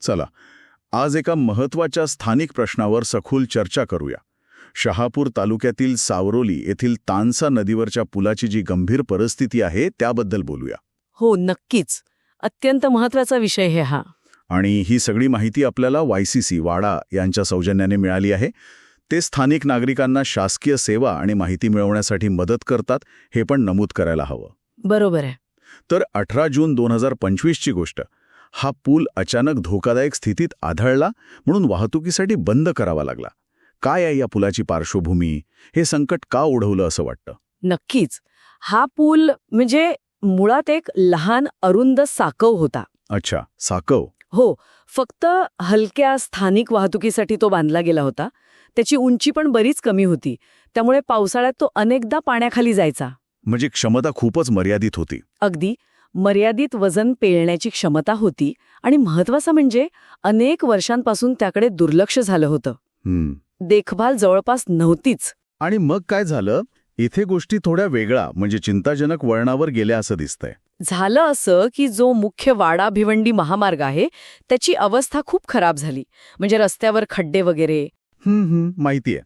चला आज एका महत्त्वाच्या स्थानिक प्रश्नावर सखोल चर्चा करूया. शहापूर तालुक्यातील सावरोली येथील तानसा नदीवरच्या पुलाची जी गंभीर परिस्थिती आहे त्याबद्दल बोलूया. हो नक्कीच. अत्यंत महत्त्वाचा विषय आहे हा. आणि ही सगळी माहिती आपल्याला वायसीसी वाडा यांच्या सौजन्याने मिळाली आहे. ते स्थानिक नागरिकांना शासकीय सेवा आणि माहिती मिळवण्यासाठी मदत करतात हे पण नमूद करायला हवं. बरोबर आहे. तर अठरा जून दोन हजार पंचवीसची गोष्ट. हा पूल अचानक धोकादायक स्थितीत आढळला म्हणून वाहतुकीसाठी बंद करावा लागला. काय आहे या पुलाची पार्श्वभूमी? हे संकट का ओढवलं असं वाटतं? नक्कीच. हा पूल म्हणजे मुळात एक लहान अरुंद साकव होता. अच्छा साकव. हो फक्त हलक्या स्थानिक वाहतुकीसाठी तो बांधला गेला होता. त्याची उंची पण बरीच कमी होती. त्यामुळे पावसाळ्यात तो अनेकदा पाण्याखाली जायचा. म्हणजे क्षमता खूपच मर्यादित होती. अगदी. मर्यादित वजन पेलण्याची क्षमता होती आणि महत्वाचं म्हणजे अनेक वर्षांपासून त्याकडे दुर्लक्ष झालं होतं. देखभाल जवळपास नव्हतीच. आणि मग काय झालं? इथे गोष्टी थोड्या वेगळा म्हणजे चिंताजनक वळणावर गेल्या असं दिसतंय. झालं असं की जो मुख्य वाडा भिवंडी महामार्ग आहे त्याची अवस्था खूप खराब झाली. म्हणजे रस्त्यावर खड्डे वगैरे हम्म हम्म माहिती आहे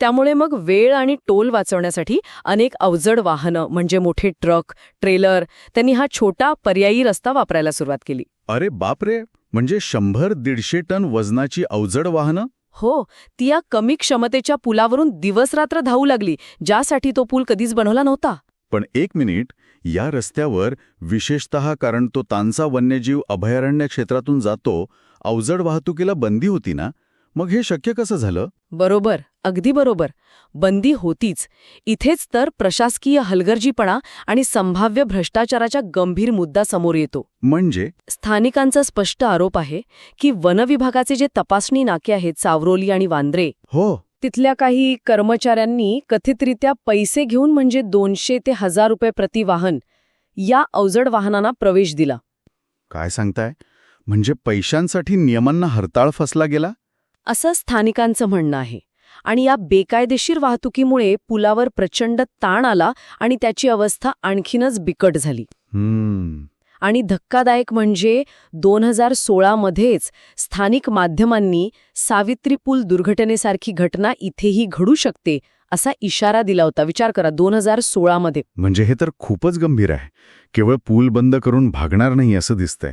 त्यामुळे मग वेळ आणि टोल वाचवण्यासाठी अनेक अवजड वाहनं म्हणजे मोठे ट्रक ट्रेलर त्यांनी हा छोटा पर्यायी रस्ता वापरायला सुरुवात केली. अरे बापरे! म्हणजे शंभर दीडशे टन वजनाची अवजड वाहनं? हो ती या कमी क्षमतेच्या पुलावरून दिवसरात्र धावू लागली ज्यासाठी तो पूल कधीच बनवला नव्हता. पण एक मिनिट या रस्त्यावर विशेषतः कारण तो तानसा वन्यजीव अभयारण्य क्षेत्रातून जातो अवजड वाहतुकीला बंदी होती ना? मग हे शक्य कसं झालं? बरोबर अगदी बरोबर. बंदी होतीच. इथेच तर प्रशासकीय हलगर्जीपणा आणि संभाव्य भ्रष्टाचाराचा गंभीर मुद्दा समोर येतो. म्हणजे? स्थानिकांचा स्पष्ट आरोप आहे की वनविभागाचे जे तपासणी नाके आहेत सावरोली आणि वांद्रे हो. तिथल्या काही कर्मचाऱ्यांनी कथितरित्या पैसे घेऊन म्हणजे दोनशे ते हजार रुपये प्रति वाहन या अवजड वाहनांना प्रवेश दिला. काय सांगताय? म्हणजे पैशांसाठी नियमांना हरताळ फसला गेला? असं स्थानिकांचं म्हणणं आहे. आणि या बेकायदेशीर वाहतुकीमुळे पुलावर प्रचंड ताण आला आणि त्याची अवस्था आणखीनच बिकट झाली. आणि धक्कादायक म्हणजे दोन हजार सोळामध्येच स्थानिक माध्यमांनी सावित्री पूल दुर्घटनेसारखी घटना इथेही घडू शकते असा इशारा दिला होता. विचार करा दोन हजार सोळामध्ये म्हणजे हे तर खूपच गंभीर आहे. केवळ पूल बंद करून भागणार नाही असं दिसतंय.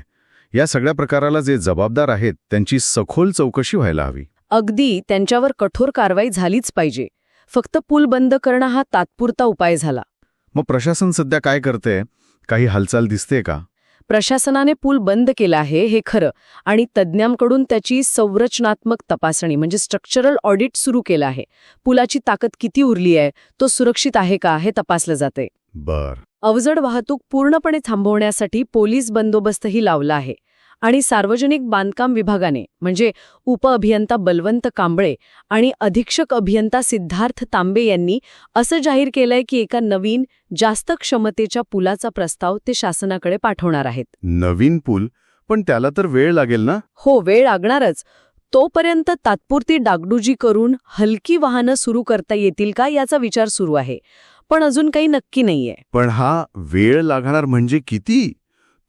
या सगळ्या प्रकाराला जे जबाबदार आहेत त्यांची सखोल चौकशी व्हायला हवी. अगदी त्यांच्यावर कठोर कारवाई झालीच पाहिजे. फक्त पूल बंद करणं हा तात्पुरता उपाय झाला. मग प्रशासन सध्या काय करते काही हालचाल दिसते का? प्रशासनाने पूल बंद केला आहे हे खरं. आणि तज्ज्ञांकडून त्याची संरचनात्मक तपासणी म्हणजे स्ट्रक्चरल ऑडिट सुरू केलं आहे. पुलाची ताकद किती उरली आहे? तो सुरक्षित आहे का? हे तपासलं जाते बर. अवजड वाहतूक पूर्णपणे थांबवण्यासाठी पोलीस बंदोबस्तही लावला आहे आणि सार्वजनिक बांधकाम विभागाने म्हणजे उपअभियंता बलवंत कांबळे आणि अधीक्षक अभियंता सिद्धार्थ तांबे यांनी असं जाहीर केलंय की एका नवीन जास्त क्षमतेच्या पुलाचा प्रस्ताव ते शासनाकडे पाठवणार आहेत. नवीन पूल? पण त्याला तर वेळ लागेल ना? हो वेळ लागणारच. तोपर्यंत तात्पुरती डागडुजी करून हलकी वाहनं सुरू करता येतील का याचा विचार सुरू आहे. पण अजून काही नक्की नाहीये. पण हा वेळ लागणार म्हणजे किती?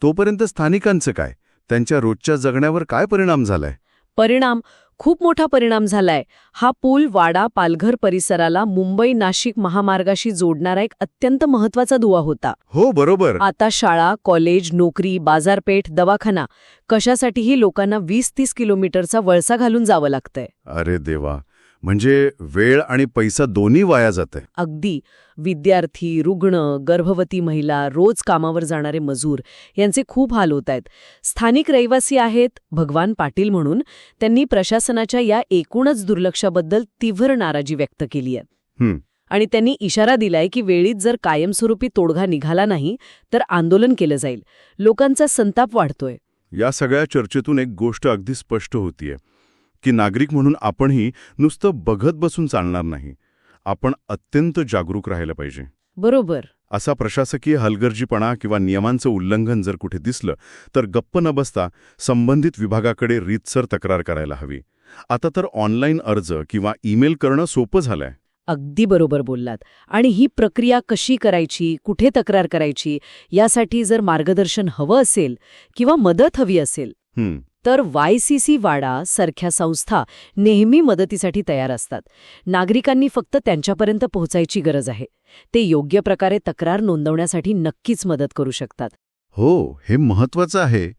तोपर्यंत स्थानिकांचं काय? त्यांच्या रोजच्या जगण्यावर काय परिणाम झालाय? परिणाम खूप मोठा परिणाम झालाय. हा पूल वाडा पालघर परिसराला मुंबई नाशिक महामार्गाशी जोडणारा एक अत्यंत महत्त्वाचा दुवा होता. हो बरोबर. आता शाळा कॉलेज नोकरी बाजारपेठ दवाखाना कशासाठीही लोकांना वीस तीस किलोमीटरचा वळसा घालून जावं लागतंय. अरे देवा. म्हणजे वेळ आणि पैसा दोन्ही वाया जाते अगदी. विद्यार्थी रुग्ण गर्भवती महिला रोज कामावर जाणारे मजूर यांचे खूप हाल होत आहेत. स्थानिक रहिवासी आहेत भगवान पाटील म्हणून. त्यांनी प्रशासनाच्या या एकूणच दुर्लक्षाबद्दल तीव्र नाराजी व्यक्त केली आहे. आणि त्यांनी इशारा दिलाय की वेळीत जर कायमस्वरूपी तोडगा निघाला नाही तर आंदोलन केलं जाईल. लोकांचा संताप वाढतोय. या सगळ्या चर्चेतून एक गोष्ट अगदी स्पष्ट होतीये. की नागरिक म्हणून आपणही नुसतं बघत बसून चालणार नाही. आपण अत्यंत जागरूक राहायला पाहिजे. बरोबर. असा प्रशासकीय हलगर्जीपणा किंवा नियमांचं उल्लंघन जर कुठे दिसलं तर गप्प न बसता संबंधित विभागाकडे रीतसर तक्रार करायला हवी. आता तर ऑनलाईन अर्ज किंवा ईमेल करणं सोपं झालंय. अगदी बरोबर बोललात. आणि ही प्रक्रिया कशी करायची कुठे तक्रार करायची यासाठी जर मार्गदर्शन हवं असेल किंवा मदत हवी असेल तर वाय सी सी वाडा सारख्या संस्था नेहमी मदतीसाठी तयार असतात. नागरिकांनी फक्त त्यांच्यापर्यंत पोहोचायची गरज आहे. ते योग्य प्रकारे तक्रार नोंदवण्यासाठी नक्कीच मदत करू शकतात. हो हे महत्वाचं आहे.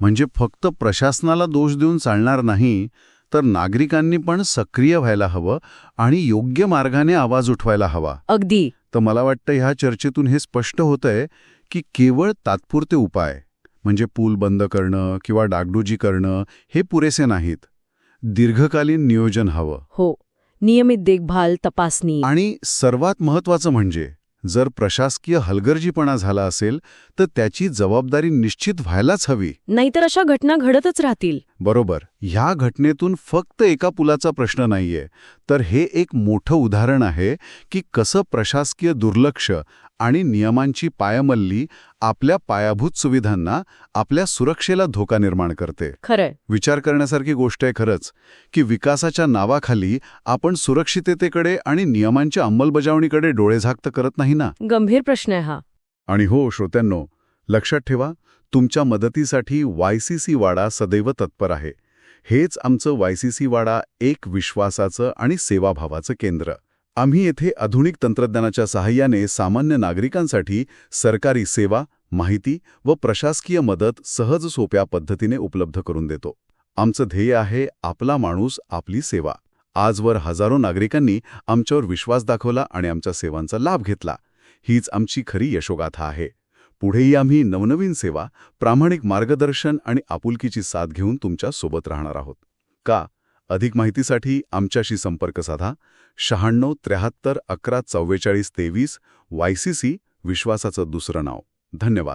म्हणजे फक्त प्रशासनाला दोष देऊन चालणार नाही तर नागरिकांनी पण सक्रिय व्हायला हवं आणि योग्य मार्गाने आवाज उठवायला हवा. अगदी. तर मला वाटतं ह्या चर्चेतून हे स्पष्ट होतंय की केवळ तात्पुरते उपाय. म्हणजे पूल बंद करणं किंवा डागडुजी करणं हे पुरेसे नाहीत. दीर्घकालीन नियोजन हवं. हो नियमित देखभाल तपासणी. आणि सर्वात महत्वाचं म्हणजे जर प्रशासकीय हलगर्जीपणा झाला असेल तर त्याची जबाबदारी निश्चित व्हायलाच हवी. नाहीतर अशा घटना घडतच राहतील. बरोबर. ह्या घटनेतून फक्त एका पुलाचा प्रश्न नाहीये. तर हे एक मोठं उदाहरण आहे की कसं प्रशासकीय दुर्लक्ष आणि नियमांची पायमल्ली आपल्या पायाभूत सुविधांना आपल्या सुरक्षेला धोका निर्माण करते. खरंय. विचार करण्यासारखी गोष्ट आहे खरंच की विकासाच्या नावाखाली आपण सुरक्षिततेकडे आणि नियमांच्या अंमलबजावणीकडे डोळेझाक तर करत नाही ना? गंभीर प्रश्न आहे हा. आणि हो श्रोत्यांनो लक्षात ठेवा तुमच्या मदतीसाठी वायसीसी वाडा सदैव तत्पर आहे. हेच आमचं वायसीसी वाडा एक विश्वासाचं आणि सेवाभावाचं केंद्र. आम्ही येथे आधुनिक तंत्रज्ञानाच्या सहाय्याने सामान्य नागरिकांसाठी सरकारी सेवा माहिती व प्रशासकीय मदत सहज सोप्या पद्धतीने उपलब्ध करून देतो. आमचं ध्येय आहे आपला माणूस आपली सेवा. आजवर हजारो नागरिकांनी आमच्यावर विश्वास दाखवला आणि आमच्या सेवांचा लाभ घेतला. हीच आमची खरी यशोगाथा आहे. पुढेही आम्ही नवनवीन सेवा प्रामाणिक मार्गदर्शन आणि आपुलकीची साथ घेऊन तुमच्यासोबत राहणार आहोत. का? अधिक माहितीसाठी आमच्याशी संपर्क साधा. शहाण्णव त्र्याहत्तर अकरा चव्वेचाळीस तेवीस वाय सी सी विश्वासाचं दुसरं नाव. धन्यवाद.